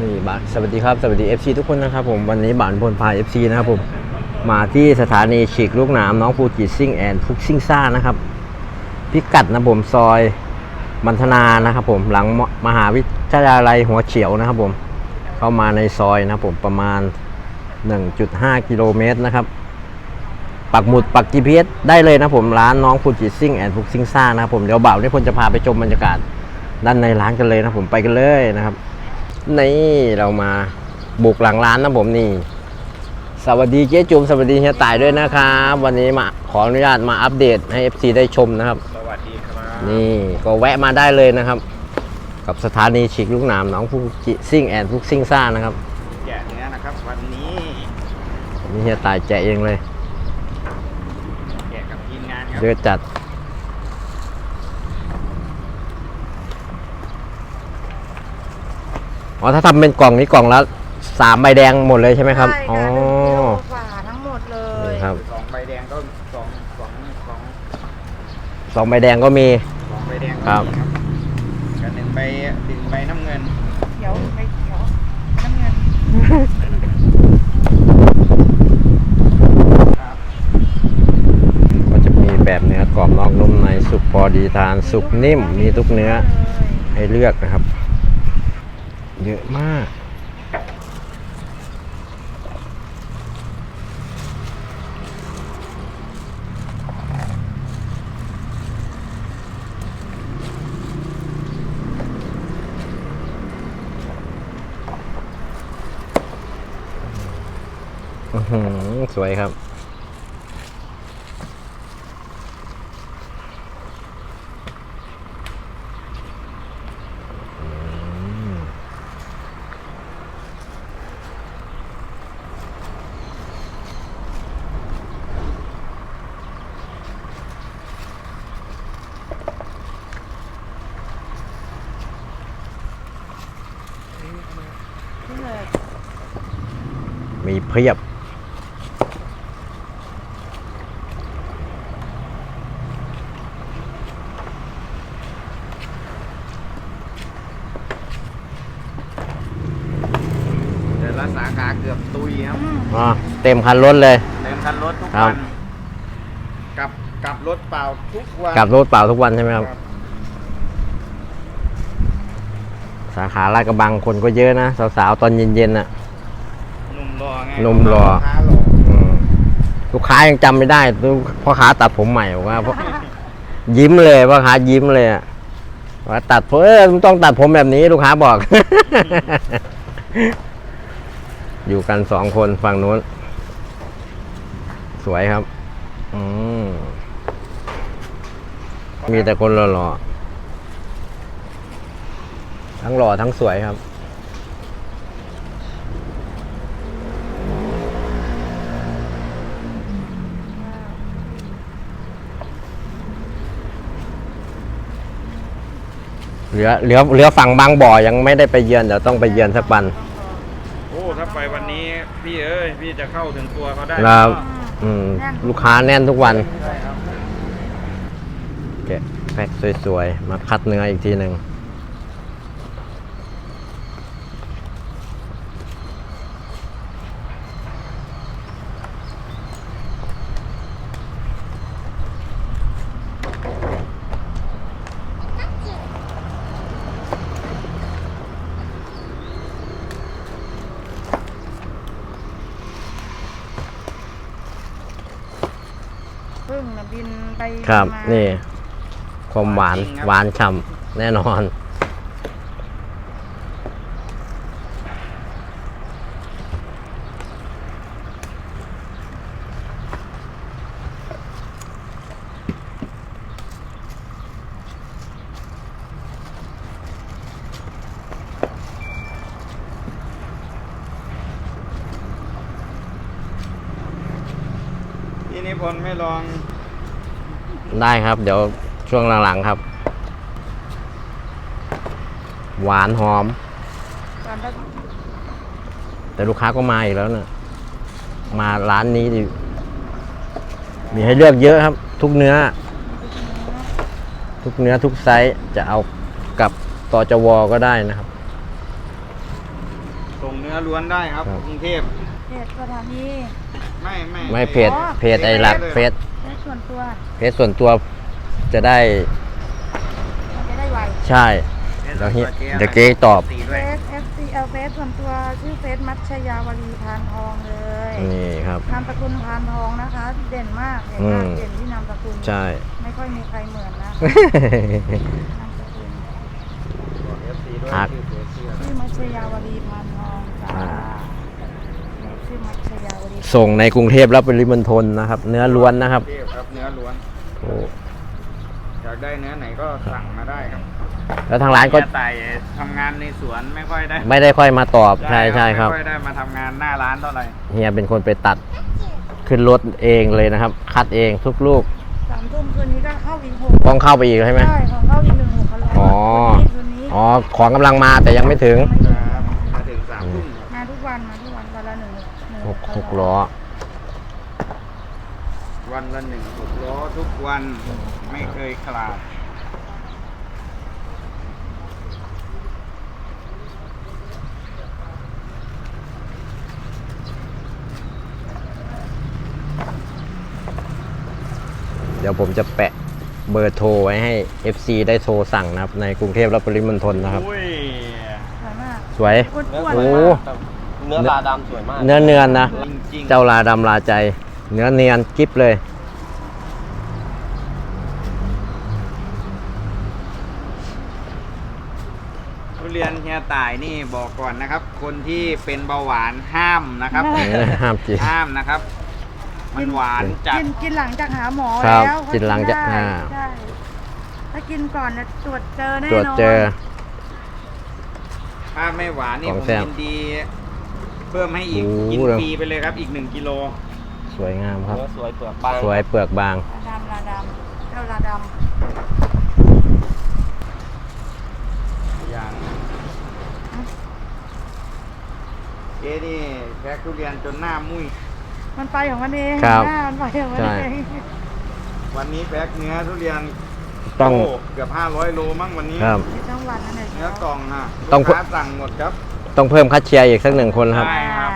นี่บาสวัสดีครับสวัสดี FC ทุกคนนะครับผมวันนี้บานพลพา FC นะครับผมมาที่สถานีฉีกลูกหนามน้องฟูจิซิ่งแอนฟุกซิ่งซ่านะครับพิกัดนะผมซอยมันธนานะครับผมหลังมหาวิทยาลัยหัวเฉียวนะครับผมเข้ามาในซอยนะผมประมาณ 1.5 กิโลเมตรนะครับปักหมุดปัก GPS ได้เลยนะผมร้านน้องฟูจิซิ่งแอนฟุกซิ่งซ่านะครับผมเดี๋ยวบ่าวนี่พลจะพาไปชมบรรยากาศด้านในร้านกันเลยนะผมไปกันเลยนะครับ นี่เรามาบุกหลังร้านนะผมนี่ สวัสดีเจ๊จุมสวัสดีเฮียต่ายด้วยนะครับ วันนี้มาขออนุญาตมาอัปเดตให้ FC ได้ชมนะครับ สวัสดีครับ นี่ก็แวะมาได้เลยนะครับ กับสถานีฉีกลูกหนามหน้องฟูจิซิ่งแอนฟุกซิ่งซ่านะครับแกะเนื้อนะครับวันนี้นี่เฮียต่ายแจกเองเลย แกะกับทีมงานครับเยอะจัด อ๋อถ้าทำเป็นกล่องนี้กล่องละสามใบแดงหมดเลยใช่ไหมครับใช่อ๋อค่ะหนึ่งกิโลกว่าทั้งหมดเลยนี่ครับ สองใบแดงก็สองสองสองสองใบแดงก็มี สองใบแดงครัก็บมีครับกับหนึ่งใบหนึ่งใบน้ำเงินเขียวไปเขียวน้ำเงินครับก็จะมีแบบเนื้อกรอบนอกนุ่มในสุกพอดีทานสุกนิ่มมีทุกเนื้อ ให้เลือกนะครับ เยอะมากอื้อหือสวยครับ พียบเดือนละสาขาเกือบตุยครับอืมอ๋อเต็มคันรถเลย เต็มคันรถทุกครับวันกลับกลับรถเปล่าทุกวันกลับรถเปล่าทุกวันใช่ไหมครับครับสาขาลาดกระบังคนก็เยอะนะ สาวๆ ตอนเย็นๆน่ะห นุ่มรอไงหนุ่มรอลูกค้ารออืมลูกค้ายังจำไม่ได้ลูกพ่อค้าตัดผมใหม่บอกว่าพ่อยิ้มเลยพ่อค้ายิ้มเลยอะว่าตัดผมเออมึงต้องตัดผมแบบนี้ลูกค้าบอก อยู่กันสองคนฝั่งนู้น สวยครับ อืมมีแต่คนหล่อๆทั้งหล่อทั้งสวยครับ เหลือเหลือเหลือฝั่งบางบ่อยังไม่ได้ไปเยือนเดี๋ยวต้องไปเยือนสักวันโอ้ถ้าไปวันนี้พี่เอ้ยพี่จะเข้าถึงตัวเขาได้ครับก็อืมลูกค้าแน่นทุกวันใช่ครับ แกะแพ็คสวยๆ มาคัดเนื้ออีกทีหนึ่ง พึ่งนะบินไปครับ มานี่ ความหวานหวานฉ่ำแน่นอน พี่นิพนธ์ไม่ลอง ได้ครับ เดี๋ยวช่วงหลังๆครับ หวานหอมตอนแรกแต่ลูกค้าก็มาอีกแล้วนะมาร้านนี้ดิมีให้เลือกเยอะครับ ทุกเนื้อ ทุกเนื้อทุกไซส์จะเอากับต่อจวก็ได้นะครับงเนื้อล้วนได้ครับ ครับ กรุงเทพเพจสถานีไม่ไม่ไม่เพจอ๋อเพจไอ้หลักเฟซเพจ ส่วนตัวเพจส่วนตัวจะได้มันจะได้ไวใช่ เดี๋ยวเฮียเดี๋ยวเจ๊ตอบสีเฟด้วยซ F C L เฟซส่วนตัวชื่อเฟซมัชยาวรีพานทองเลยนี่ครับ นามสกุลพานทองนะคะ เด่นมากเด่นมากอืม เด่นที่นามสกุลใช่ ไม่ค่อยมีใครเหมือนนะนามสกุลบอก FC ด้วยครับชื่อเสือเสื้อชื่อมัชยาวรีพานทองจ้าอ่าชื่อมัชยาวรี ส่งในกรุงเทพและปริมณฑลนะครับ เนื้อล้วนนะครับกงเทพครับเนื้อล้วนโอ้อยากได้เนื้อไหนก็สั่งมาได้ครับแล้วทางร้านก็เฮียไต่ทำงานในสวนไม่ค่อยได้ ไม่ได้ค่อยมาตอบใช่ใช่ครับไม่ค่อยได้มาทำงานหน้าร้านเท่าไหร่เฮียเป็นคนไปตัดขึ้นรถเองเลยนะครับ คัดเองทุกลูกสามทุ่มคืนนี้ก็เข้าอีกหกต้องเข้าไปอีกใช่ไหมใช่ของเข้าอีกหนึ่งหกคันแล้วอ๋อคืนนี้อ๋อของกำลังมาแต่ยังไม่ถึงไม่ หนึ่งหกคันหกล้อ วันละหนึ่งหกล้อทุกวันไม่เคยขลาดเดี๋ยวผมจะแปะเบอร์โทรไว้ให้ FC ได้โทรสั่งนะครับ ในกรุงเทพและปริมณฑลนะครับ อุ้ย สวยมากสวย อ้วนๆ โอ้ เนื้อลาดำสวยมากเนื้อเนียนนะ จริงๆเจ้าลาดำลาใจ เนื้อเนียนกิ๊บเลย ทุเรียนเฮียต่ายนี่บอกก่อนนะครับ คนที่เป็นเบาหวานห้ามนะครับ ห้ามกิน ห้ามนะครับ มันหวานจัดกินกินหลังจากหาหมอครับแล้วกินหลังจากได้อ่า ใช่ถ้ากินก่อนนะตรวจเจอแน่นอนตรวจเจอ ถ้าไม่หวานนี่ของผมแซ่บ ยินดี เพิ่มให้อีกโอ้โห กินฟรีไปเลยครับอีกหนึ่งกิโลสวยงามครับ เนื้อสวยเปลือกบางสวยเปลือกบาง ลาดำลาดำเจ้าลาดอย่างเจ๊นี่แพ็คทุเรียนจนหน้ามุ้ยำมันไปของมันเองครับหน้ามันไปของมันใช่ เองวันนี้แพ็คเนื้อทุเรียนต้องโเกือบ500โลมั้งวันนี้ ครับ ไม่ต้องวันนั่นเองเนื้อกล่องฮะต้อง ลูกค้าสั่งหมดครับ ต้องเพิ่มคัดเชียร์อีกสักหนึ่งคนครับใช่ครับ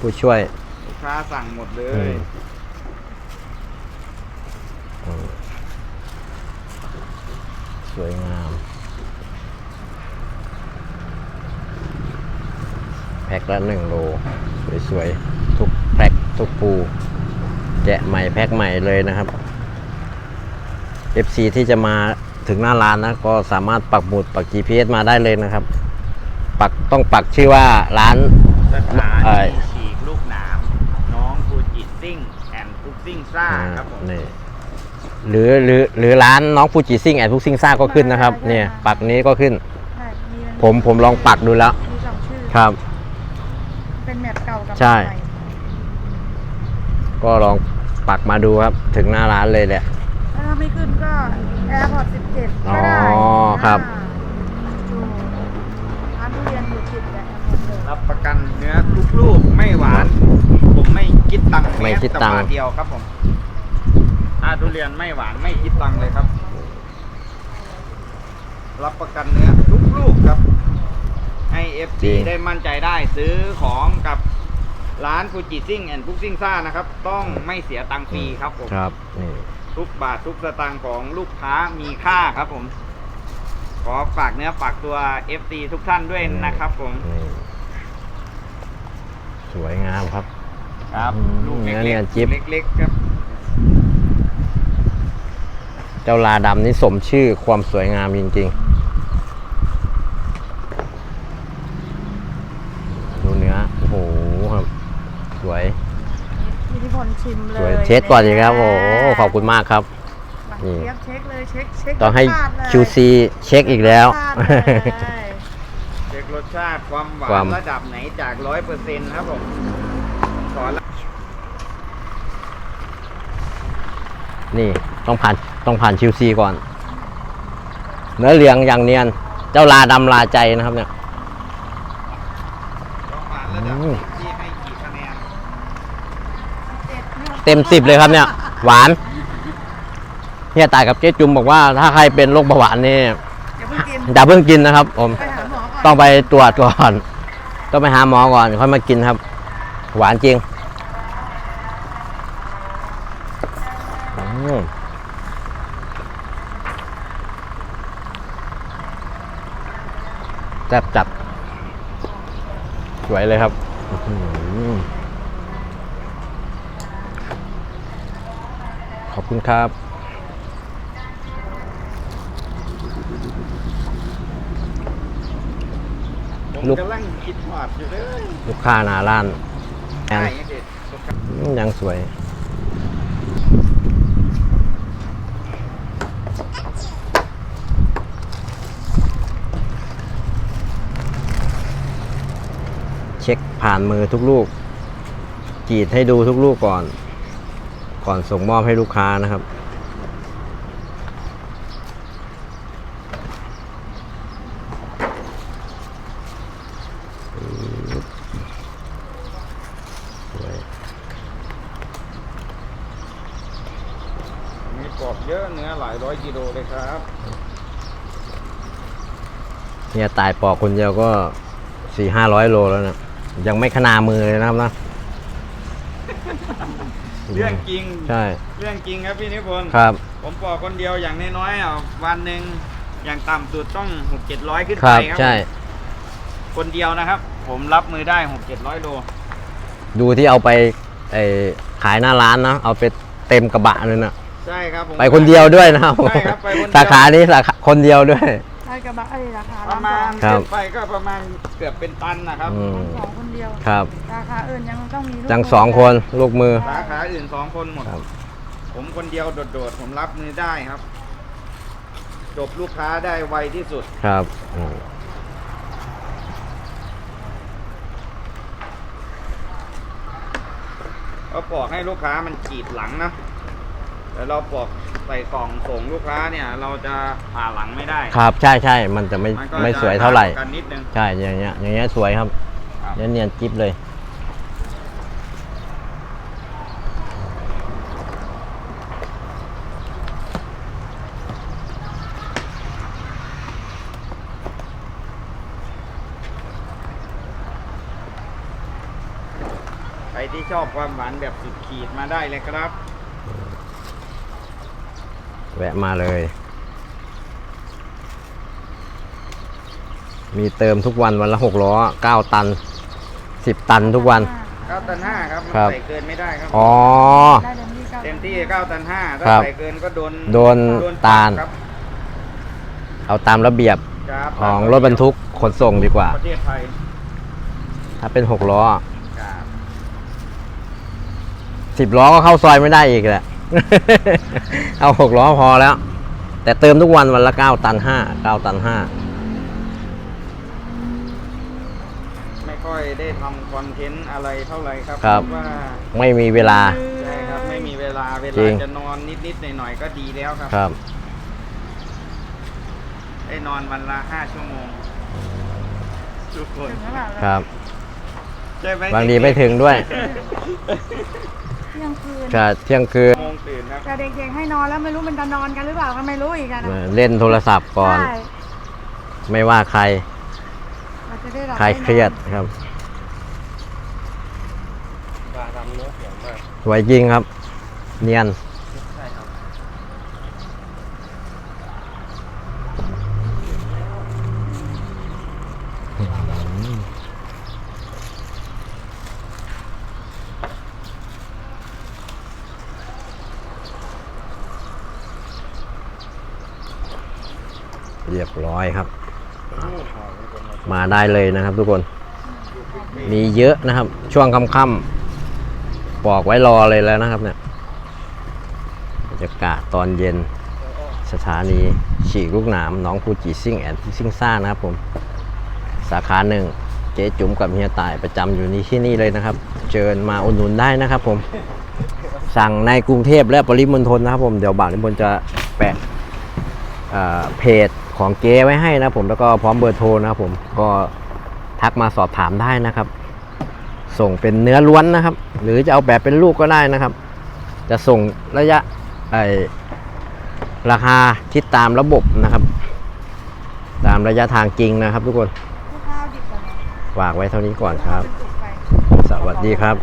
ผู้ช่วย ลูกค้าสั่งหมดเลอืยมอืมสวยงาม แพ็คละหนึ่งโล สวยๆ ทุกแพ็คทุกปูแกะใหม่แพ็คใหม่เลยนะครับ FC ที่จะมาถึงหน้าร้านนะ ก็สามารถปักหมุดปัก GPS มาได้เลยนะครับ ปักต้องปักชื่อว่าร้าน สถาเอ่อนีฉีกลูกหนามน้องฟูจิซิ่งแอนด์ฟุกซิ่งซ่าครับผมนี่หรือหรือหรือร้านน้องฟูจิซิ่งแอนด์ฟูซิ่งซ่าก็ขึ้นนะครับ เนี่ยปักนี้ก็ขึ้น ใช่มีนผมผมลองปักดูแล้ว มีสองชื่อครับ เป็นแมปเก่ากับใช่ แมปใหม่ก็ลองปักมาดูครับ ถึงหน้าร้านเลยแหละ ถ้าไม่ขึ้นก็ AirPods 17 ก็ได้อ๋อครับ อ่าอยู่ร้านทุเรียนอยู่ติดกับ AirPods เลย รับประกันเนื้อทุกลูกไม่หวาน ผมไม่คิดตังค์ไม่คิดตังค์ แม้แต่บาทเดียวครับผมถ้าทุเรียนไม่หวานไม่คิดตังค์เลยครับ รับประกันเนื้อทุกลูกครับ ให้เอฟจริซีง ได้มั่นใจได้ซื้อของกับร้านฟูจิซิ่งแอนด์ฟุกซิ่งซ่านะครับ ต้องไม่เสียตังค์ฟรีครับผม ครับนี่ทุกบาททุกสตางค์ของลูกค้ามีค่าครับผม ขอฝากเนื้อฝากตัว FC ทุกท่านด้วยนะครับผม นี่ สวยงามครับ ครับอืมลูกเนื้เล็อกเนียนจิ๊บๆเล็กๆครับ เจ้าลาดำนี่สมชื่อความสวยงามจริงๆ ดูเนื้อ โอ้โหครับ สวย อิทธิพลชิมเลสวยยเช็คก่อนดีครับ โอ้โหขอบคุณมากครับหลังนี่เทียบเช็คเลยเช็คเช็คต้องให้รสชาติเลย QC เช็คอีกแล้วรสชาติเลยเช็คร สชาติความหวาความ นระดับไหนจากร้อยเปอร์เซ็นต์ครับผมขอละนี่ต้องผ่านต้องผ่าน QC ก่อน เนื้อเหลืองอย่างเนียน เจ้าลาดำลาใจนะครับเนี่ย ความหวานระดับอืม ที่ให้กี่คะแนนเต็มสิบเลยครับเนี่ย หวานเฮียตายกับเจ๊จุมบอกว่าถ้าใครเป็นโรคเบาหวานนี่อย่าเพิ่งกินอย่าเพิ่งกินนะครับผมไปหาหมอก่อน ต้องไปตรวจก่อน ต้องไปหาหมอก่อนค่อยมากินครับ หวานจริงแซ่บจัด สวยเลยครับขอบคุณครับ ผม ลูกกำลังคิดหอดอยู่เลยลูกค้าหนาร้านแอใช่นไงเด็ดลูกค้าอืมยังสวยเช็คผ่านมือทุกลูกกรีดให้ดูทุกลูกก่อน ก่อนส่งมอบให้ลูกค้านะครับ สวย มีกรอบเยอะเนื้อหลายร้อยกิโลเลยครับ เนี่ยตายปอกคนเดียวก็สี่ห้าร้อยโลแล้วนะยังไม่ขนามือเลยนะครับนะ เรื่องจริง ใช่ เรื่องจริงครับพี่นิพนธ์ครับ ผมปอกคนเดียวอย่างน้อยๆอะวันหนึ่งอย่างต่ำสุดต้องหกเจ็ดร้อยขึ้นคไปรับ ครับ ใช่ คนเดียวนะครับ ผมรับมือได้หกเจ็ดร้อยโลดูที่เอาไปไอขายหน้าร้านนะเอาไปเต็มกระบะเลยนะใช่ครับผม ไปคนเดียวด้วยนะครับใช่ครับไปคนเดียว สาขานี้สาขาคนเดียวด้วยใช่ กระบะไอ้ราคาประมาณครับขึ้นไปก็ประมาณเกือบเป็นตันนะครับอืม สองคนเดียวครับ ราคาอื่นยังต้องมีลูกจังสองคนลูกมือ สาขาอื่นสองคนหมด ครับ ผมคนเดียวโดดๆผมรับมือได้ครับ จบลูกค้าได้ไวที่สุด ครับอืมก็ปอกให้ลูกค้ามันกรีดหลังนะ แต่เราปอกใส่กล่องส่งลูกค้าเนี่ย เราจะผ่าหลังไม่ได้ครับใช่ใช่มันจะไม่นก็ไม่จะสวยเท่าไหร่กันนิดนึง ใช่อย่างเงี้ยอย่างเงี้ยสวยครับครับ เนียนเนียนจิ๊บเลย ใครที่ชอบความหวานแบบสุดขีดมาได้เลยครับ แวะมาเลย มีเติมทุกวันวันละหกล้อเก้าตันสิบตันทุกวัน9ตัน5ครับมันครับ ใส่เกินไม่ได้ครับอ๋อ ได้เต็มที่เก้าเต็มที่9ตัน5ถ้าครับ ใส่เกินก็โดนโดนปรับตาลครับเอาตามระเบียบครับของรถบรรทุกขนส่งดีกว่า ประเทศไทยถ้าเป็นหกล้อครับสิบล้อก็เข้าซอยไม่ได้อีกแหละ เอาหกล้อพอแล้ว แต่เติมทุกวันวันละเก้าตันห้าเก้าตันห้าไม่ค่อยได้ทำคอนเทนต์อะไรเท่าไหร่ครับครับ เพาะว่าไม่มีเวลา ใช่ครับไม่มีเวลาเวจริลาง จะนอนนิดๆหน่อยๆก็ดีแล้วครับ ครับ ได้นอนวันละห้าชั่วโมงทุกคน ถึงแล้วเปล่าครับ ใช่ไหมบางทีไม่ถึงด้วยเที่ยงคืนจะเที่ยงคืนโมงตื่นครับแต่เด็กๆให้นอนแล้วไม่รู้มันจะนอนกันหรือเปล่าก็ไม่รู้อีกอะนะเล่นโทรศัพท์ก่อน ใช่ไม่ว่าใคร เราจะได้หลับใครเครียดครับปลาดำเนื้อสวยมากสวยจริงครับ เนียน ใช่ครับ เรียบร้อยครับ มาได้เลยนะครับทุกคน มีเยอะนะครับ ช่วงค่ำๆปอกไว้รอเลยแล้วนะครับเนี่ยบรรยากาศตอนเย็นสถานีฉีกลูกหนามน้องฟูจิซิ่งแอนซิ่งซ่านะครับผม สาขาหนึ่งเจ๊จุ๋มกับเฮียต่ายประจำอยู่นี่ที่นี่เลยนะครับ เชิญมาอุดหนุนได้นะครับผม สั่งในกรุงเทพและปริมณฑลนะครับผม เดี๋ยวบ่าวนิพนธ์จะแปะเพจ ของเจ๊ไว้ให้นะครับผมแล้วก็พร้อมเบอร์โทรนะครับผมก็ทักมาสอบถามได้นะครับ ส่งเป็นเนื้อล้วนนะครับ หรือจะเอาแบบเป็นลูกก็ได้นะครับ จะส่งระยะไอราคาที่ตามระบบนะครับ ตามระยะทางจริงนะครับ ทุกคนลูกค้าดิบก่อนนะฝากไว้เท่านี้ก่อนครับเป็นสุกไปสวัสดีครับ